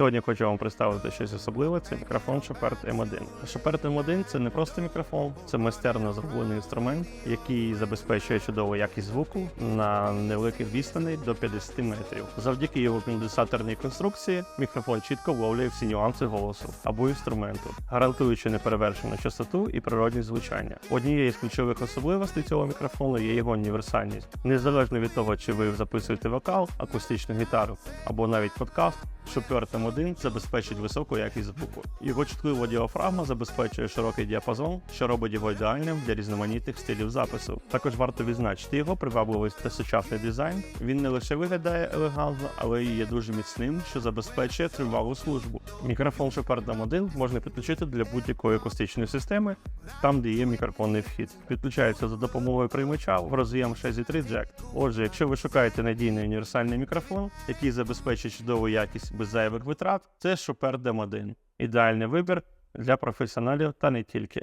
Сьогодні хочу вам представити щось особливе. Це мікрофон Shepard M1. Shepard M1 це не просто мікрофон, це майстерно зроблений інструмент, який забезпечує чудову якість звуку на невеликих відстаней до 50 метрів. Завдяки його конденсаторній конструкції мікрофон чітко вловлює всі нюанси голосу або інструменту, гарантуючи неперевершену частоту і природність звучання. Однією з ключових особливостей цього мікрофону є його універсальність. Незалежно від того, чи ви записуєте вокал, акустичну гітару або навіть подкаст, Shepard M1 забезпечить високу якість звуку. Його чутлива діафрагма забезпечує широкий діапазон, що робить його ідеальним для різноманітних стилів запису. Також варто відзначити його привабливий та сучасний дизайн. Він не лише виглядає елегантно, але й є дуже міцним, що забезпечує тривалу службу. Мікрофон Shepard M1 можна підключити для будь-якої акустичної системи, там, де є мікрофонний вхід. Підключається за допомогою приймача в роз'єм 6.3 Jack. Отже, якщо ви шукаєте надійний універсальний мікрофон, який забезпечить чудову якість без зайвих витрат, це Shepard M1. Ідеальний вибір для професіоналів та не тільки.